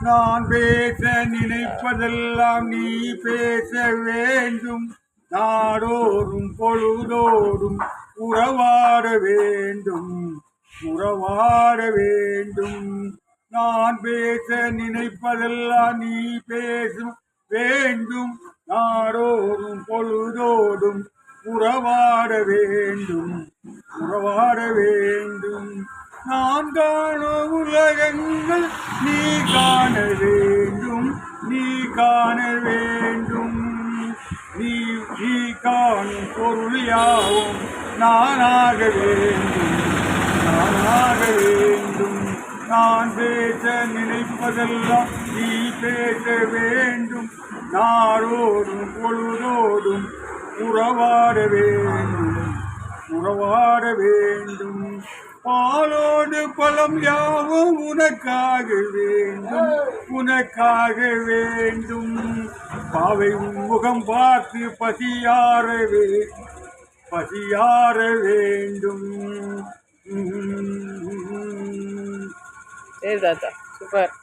நான் பேச நினைப்பதெல்லாம் நீ பேச வேண்டும். நாடோறும் பொழுதோடும் உறவாட வேண்டும். உறவாட வேண்டும். நான் பேச நினைப்பதெல்லாம் நீ பேசும் வேண்டும். நாடோறும் பொழுதோடும் உறவாட வேண்டும். உறவாட வேண்டும். நான் காண உலகங்கள் நீ காண வேண்டும் நீ காண வேண்டும். நீ நீ காணும் பொருள் யாவும் நானாக வேண்டும். நானாக வேண்டும். நான் பேச நினைப்பதெல்லாம் நீ பேச வேண்டும். நாரோடும் பொழுதோடும் உறவாட வேண்டும். உறவாட வேண்டும். பாலோடு பழம் யாவும் உனக்காக வேண்டும். உனக்காக வேண்டும். பாவை முகம் பார்த்து பசியாரவே பசியார வேண்டும். சரி தாத்தா சூப்பர்